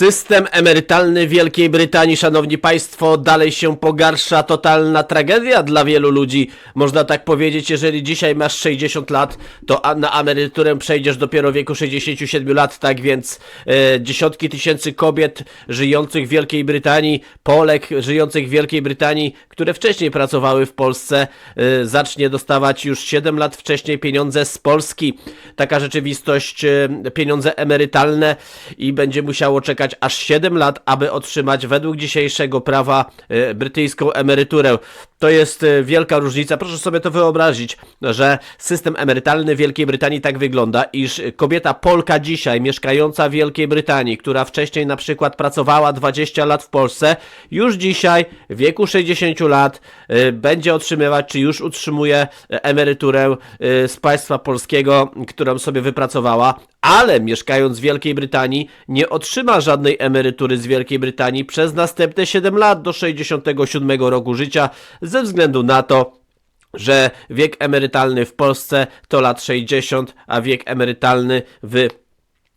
System emerytalny Wielkiej Brytanii, szanowni państwo, dalej się pogarsza. Totalna tragedia dla wielu ludzi. Można tak powiedzieć, jeżeli dzisiaj masz 60 lat, to na emeryturę przejdziesz dopiero w wieku 67 lat. Tak więc e, dziesiątki tysięcy kobiet żyjących w Wielkiej Brytanii, Polek żyjących w Wielkiej Brytanii, które wcześniej pracowały w Polsce, e, zacznie dostawać już 7 lat wcześniej pieniądze z Polski. Taka rzeczywistość, e, pieniądze emerytalne i będzie musiało czekać aż 7 lat, aby otrzymać według dzisiejszego prawa e, brytyjską emeryturę. To jest e, wielka różnica. Proszę sobie to wyobrazić, że system emerytalny Wielkiej Brytanii tak wygląda, iż kobieta Polka dzisiaj mieszkająca w Wielkiej Brytanii, która wcześniej na przykład pracowała 20 lat w Polsce, już dzisiaj w wieku 60 lat e, będzie otrzymywać, czy już utrzymuje emeryturę z państwa polskiego, którą sobie wypracowała, ale mieszkając w Wielkiej Brytanii nie otrzyma żadnej emerytury z Wielkiej Brytanii przez następne 7 lat do 67 roku życia ze względu na to, że wiek emerytalny w Polsce to lat 60, a wiek emerytalny w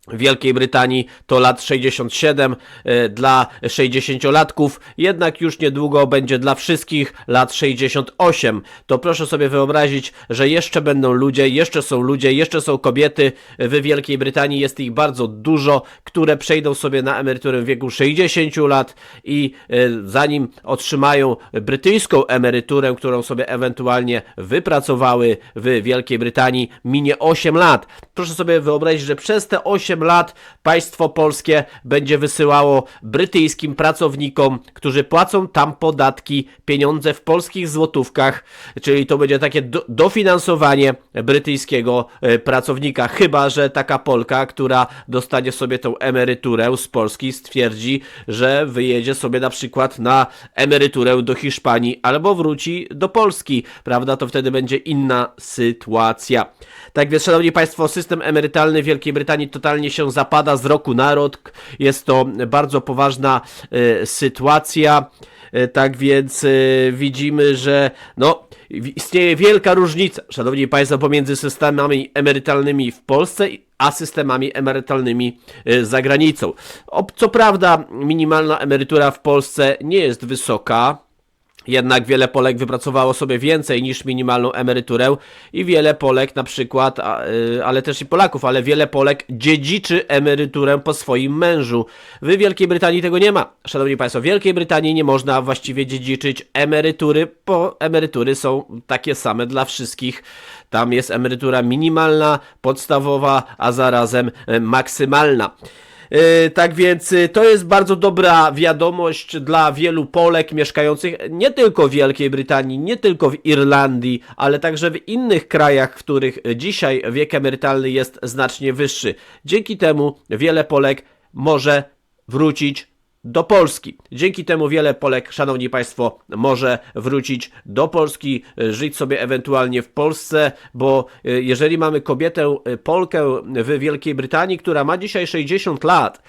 Wielkiej Brytanii to lat 67 e, dla 60-latków, jednak już niedługo będzie dla wszystkich lat 68. To proszę sobie wyobrazić, że jeszcze będą ludzie, jeszcze są ludzie, jeszcze są kobiety w Wielkiej Brytanii, jest ich bardzo dużo, które przejdą sobie na emeryturę w wieku 60 lat i e, zanim otrzymają brytyjską emeryturę, którą sobie ewentualnie wypracowały w Wielkiej Brytanii, minie 8 lat. Proszę sobie wyobrazić, że przez te 8 lat państwo polskie będzie wysyłało brytyjskim pracownikom, którzy płacą tam podatki, pieniądze w polskich złotówkach, czyli to będzie takie do, dofinansowanie brytyjskiego e, pracownika, chyba że taka Polka, która dostanie sobie tą emeryturę z Polski, stwierdzi, że wyjedzie sobie na przykład na emeryturę do Hiszpanii albo wróci do Polski, prawda? To wtedy będzie inna sytuacja. Tak więc, szanowni państwo, system emerytalny Wielkiej Brytanii totalnie się zapada z roku na rok. Jest to bardzo poważna e, sytuacja. E, Tak więc e, widzimy, że no, istnieje wielka różnica, szanowni państwo, pomiędzy systemami emerytalnymi w Polsce a systemami emerytalnymi za granicą. Co prawda, minimalna emerytura w Polsce nie jest wysoka. Jednak wiele Polek wypracowało sobie więcej niż minimalną emeryturę i wiele Polek na przykład, y, ale też i Polaków, ale wiele Polek dziedziczy emeryturę po swoim mężu. W Wielkiej Brytanii tego nie ma. Szanowni Państwo, w Wielkiej Brytanii nie można właściwie dziedziczyć emerytury, bo emerytury są takie same dla wszystkich. Tam jest emerytura minimalna, podstawowa, a zarazem e, maksymalna. Yy, tak więc yy, to jest bardzo dobra wiadomość dla wielu Polek mieszkających nie tylko w Wielkiej Brytanii, nie tylko w Irlandii, ale także w innych krajach, w których dzisiaj wiek emerytalny jest znacznie wyższy. Dzięki temu wiele Polek może wrócić do Polski. Dzięki temu wiele Polek, szanowni państwo, może wrócić do Polski, y, żyć sobie ewentualnie w Polsce, bo y, jeżeli mamy kobietę y, Polkę w Wielkiej Brytanii, która ma dzisiaj 60 lat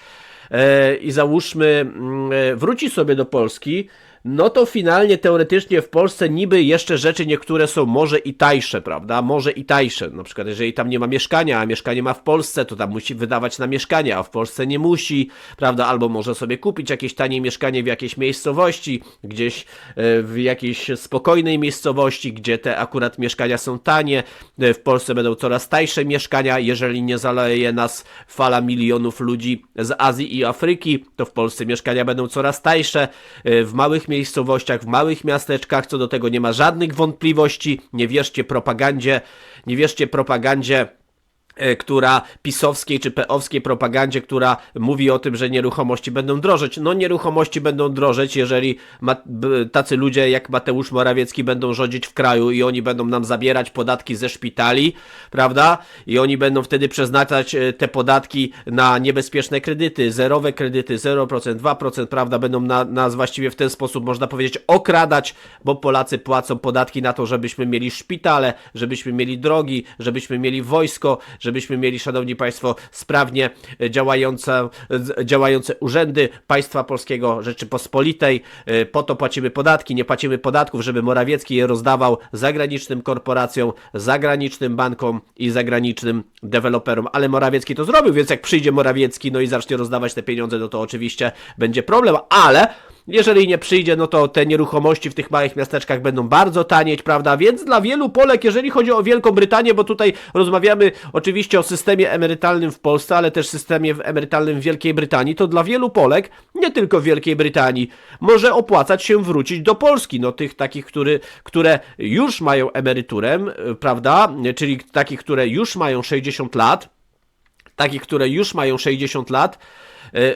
e, i załóżmy mm, e, wróci sobie do Polski, no to finalnie teoretycznie w Polsce niby jeszcze rzeczy niektóre są może i tańsze, prawda? Może i tańsze. Na przykład jeżeli tam nie ma mieszkania, a mieszkanie ma w Polsce, to tam musi wydawać na mieszkanie, a w Polsce nie musi, prawda? Albo może sobie kupić jakieś tanie mieszkanie w jakiejś miejscowości, gdzieś e, w jakiejś spokojnej miejscowości, gdzie te akurat mieszkania są tanie. E, W Polsce będą coraz tańsze mieszkania, jeżeli nie zaleje nas fala milionów ludzi z Azji i Afryki, to w Polsce mieszkania będą coraz tańsze. E, W małych miejscowościach, w małych miasteczkach, co do tego nie ma żadnych wątpliwości. Nie wierzcie propagandzie, nie wierzcie propagandzie która pisowskiej czy peowskiej propagandzie, która mówi o tym, że nieruchomości będą drożeć. No nieruchomości będą drożeć, jeżeli tacy ludzie jak Mateusz Morawiecki będą rządzić w kraju i oni będą nam zabierać podatki ze szpitali, prawda? I oni będą wtedy przeznaczać e, te podatki na niebezpieczne kredyty, zerowe kredyty, 0%, 2%, prawda? Będą na, nas właściwie w ten sposób, można powiedzieć, okradać, bo Polacy płacą podatki na to, żebyśmy mieli szpitale, żebyśmy mieli drogi, żebyśmy mieli wojsko, żebyśmy mieli, szanowni państwo, sprawnie e, działające, działające urzędy państwa polskiego Rzeczypospolitej. E, Po to płacimy podatki, nie płacimy podatków, żeby Morawiecki je rozdawał zagranicznym korporacjom, zagranicznym bankom i zagranicznym deweloperom. Ale Morawiecki to zrobił, więc jak przyjdzie Morawiecki, no i zacznie rozdawać te pieniądze, no to oczywiście będzie problem, ale jeżeli nie przyjdzie, no to te nieruchomości w tych małych miasteczkach będą bardzo tanieć, prawda? Więc dla wielu Polek, jeżeli chodzi o Wielką Brytanię, bo tutaj rozmawiamy oczywiście o systemie emerytalnym w Polsce, ale też systemie emerytalnym w Wielkiej Brytanii, to dla wielu Polek, nie tylko w Wielkiej Brytanii, może opłacać się wrócić do Polski. No tych takich, który, które już mają emeryturę, prawda? Czyli takich, które już mają 60 lat, takich, które już mają 60 lat. E,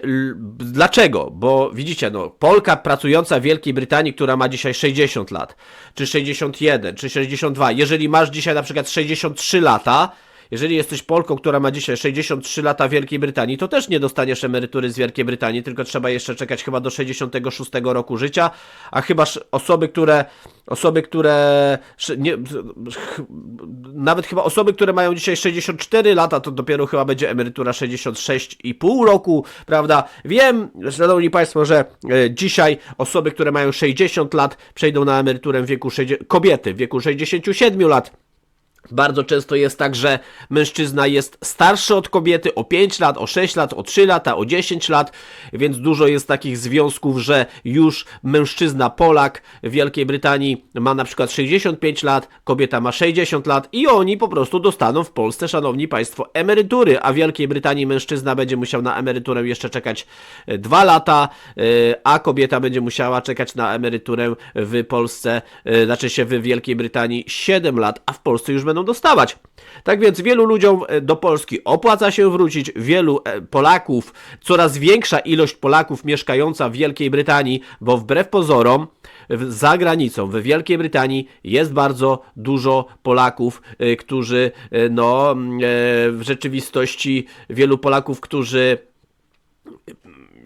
Dlaczego? Bo widzicie, no, Polka pracująca w Wielkiej Brytanii, która ma dzisiaj 60 lat, czy 61, czy 62, jeżeli masz dzisiaj na przykład 63 lata, jeżeli jesteś Polką, która ma dzisiaj 63 lata w Wielkiej Brytanii, to też nie dostaniesz emerytury z Wielkiej Brytanii, tylko trzeba jeszcze czekać chyba do 66 roku życia, a chyba osoby, które osoby, które nie, nawet chyba osoby, które mają dzisiaj 64 lata, to dopiero chyba będzie emerytura 66,5 roku, prawda? Wiem, szanowni państwo, że e, dzisiaj osoby, które mają 60 lat przejdą na emeryturę w wieku 60, kobiety w wieku 67 lat. Bardzo często jest tak, że mężczyzna jest starszy od kobiety o 5 lat, o 6 lat, o 3 lata, o 10 lat, więc dużo jest takich związków, że już mężczyzna Polak w Wielkiej Brytanii ma na przykład 65 lat, kobieta ma 60 lat i oni po prostu dostaną w Polsce, szanowni państwo, emerytury, a w Wielkiej Brytanii mężczyzna będzie musiał na emeryturę jeszcze czekać 2 lata, e, a kobieta będzie musiała czekać na emeryturę w Polsce, e, znaczy się w Wielkiej Brytanii 7 lat, a w Polsce już będą dostawać. Tak więc wielu ludziom e, do Polski opłaca się wrócić, wielu e, Polaków, coraz większa ilość Polaków mieszkająca w Wielkiej Brytanii, bo wbrew pozorom za granicą, w Wielkiej Brytanii jest bardzo dużo Polaków, e, którzy no mm, w rzeczywistości wielu Polaków, którzy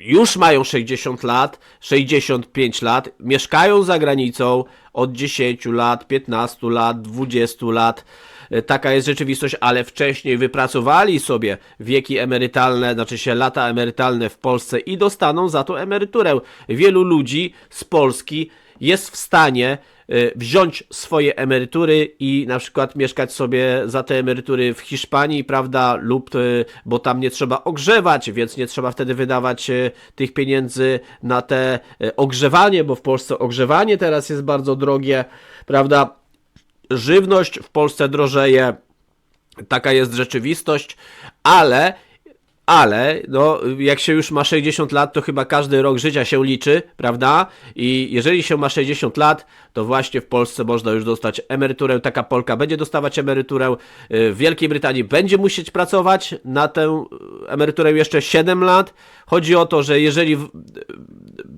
już mają 60 lat, 65 lat, mieszkają za granicą od 10 lat, 15 lat, 20 lat. E, Taka jest rzeczywistość, ale wcześniej wypracowali sobie wieki emerytalne, znaczy się lata emerytalne w Polsce i dostaną za to emeryturę. Wielu ludzi z Polski jest w stanie wziąć swoje emerytury i na przykład mieszkać sobie za te emerytury w Hiszpanii, prawda, lub e, bo tam nie trzeba ogrzewać, więc nie trzeba wtedy wydawać e, tych pieniędzy na te ogrzewanie, bo w Polsce ogrzewanie teraz jest bardzo drogie, prawda? Żywność w Polsce drożeje, taka jest rzeczywistość, ale ale no, jak się już ma 60 lat, to chyba każdy rok życia się liczy, prawda? I jeżeli się ma 60 lat, to właśnie w Polsce można już dostać emeryturę. Taka Polka będzie dostawać emeryturę. Y, W Wielkiej Brytanii będzie musieć pracować na tę emeryturę jeszcze 7 lat. Chodzi o to, że jeżeli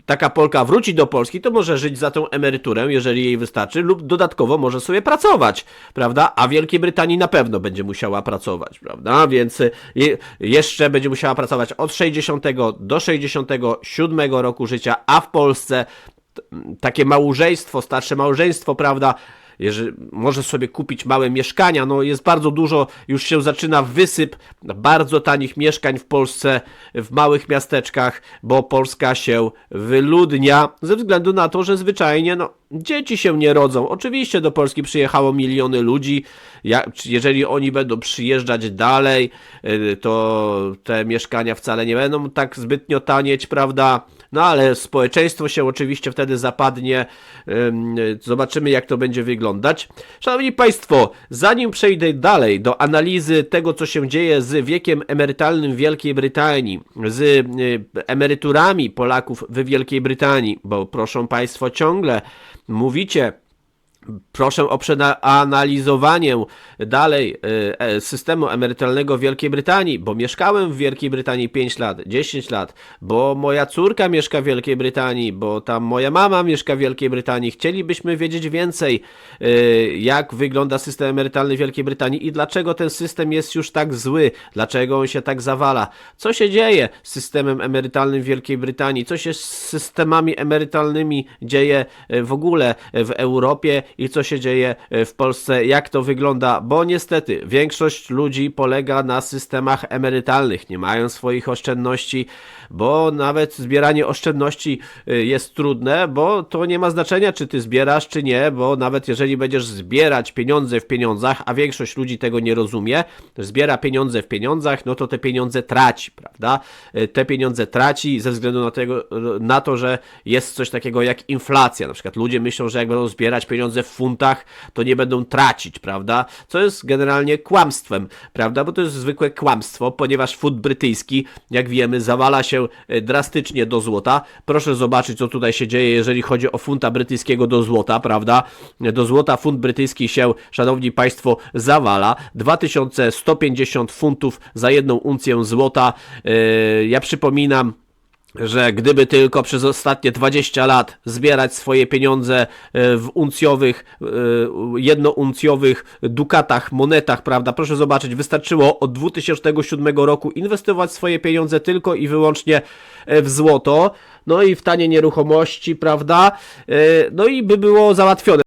taka Polka wróci do Polski, to może żyć za tą emeryturę, jeżeli jej wystarczy, lub dodatkowo może sobie pracować, prawda? A w Wielkiej Brytanii na pewno będzie musiała pracować, prawda? Więc y, je, jeszcze będzie musiała pracować od 60 do 67 roku życia, a w Polsce takie małżeństwo, starsze małżeństwo, prawda? Jeżeli może sobie kupić małe mieszkania, no jest bardzo dużo, już się zaczyna wysyp bardzo tanich mieszkań w Polsce, w małych miasteczkach, bo Polska się wyludnia ze względu na to, że zwyczajnie no, dzieci się nie rodzą. Oczywiście do Polski przyjechało miliony ludzi, jeżeli oni będą przyjeżdżać dalej, y, to te mieszkania wcale nie będą tak zbytnio tanieć, prawda? No ale społeczeństwo się oczywiście wtedy zapadnie. Ym, Zobaczymy, jak to będzie wyglądać. Szanowni Państwo, zanim przejdę dalej do analizy tego, co się dzieje z wiekiem emerytalnym w Wielkiej Brytanii, z y, emeryturami Polaków w Wielkiej Brytanii, bo proszę Państwo ciągle mówicie, Proszę o przeanalizowanie dalej e, e, systemu emerytalnego Wielkiej Brytanii, bo mieszkałem w Wielkiej Brytanii 5 lat, 10 lat, bo moja córka mieszka w Wielkiej Brytanii, bo tam moja mama mieszka w Wielkiej Brytanii. Chcielibyśmy wiedzieć więcej, e, jak wygląda system emerytalny Wielkiej Brytanii i dlaczego ten system jest już tak zły, dlaczego on się tak zawala, co się dzieje z systemem emerytalnym Wielkiej Brytanii, co się z systemami emerytalnymi dzieje w ogóle w Europie i co się dzieje e, w Polsce, jak to wygląda, bo niestety większość ludzi polega na systemach emerytalnych, nie mają swoich oszczędności, bo nawet zbieranie oszczędności y, jest trudne, bo to nie ma znaczenia, czy ty zbierasz, czy nie, bo nawet jeżeli będziesz zbierać pieniądze w pieniądzach, a większość ludzi tego nie rozumie, zbiera pieniądze w pieniądzach, no to te pieniądze traci, prawda? Y, Te pieniądze traci ze względu na, tego, na to, że jest coś takiego jak inflacja. Na przykład ludzie myślą, że jak będą zbierać pieniądze w funtach, to nie będą tracić, prawda? Co jest generalnie kłamstwem, prawda? Bo to jest zwykłe kłamstwo, ponieważ funt brytyjski, jak wiemy, zawala się e, drastycznie do złota. Proszę zobaczyć, co tutaj się dzieje, jeżeli chodzi o funta brytyjskiego do złota, prawda? Do złota funt brytyjski się, szanowni państwo, zawala. 2150 funtów za jedną uncję złota. E, Ja przypominam, że gdyby tylko przez ostatnie 20 lat zbierać swoje pieniądze e, w uncjowych, e, jednouncjowych dukatach, monetach, prawda? Proszę zobaczyć, wystarczyło od 2007 roku inwestować swoje pieniądze tylko i wyłącznie e, w złoto, no i w tanie nieruchomości, prawda? No i by było załatwione.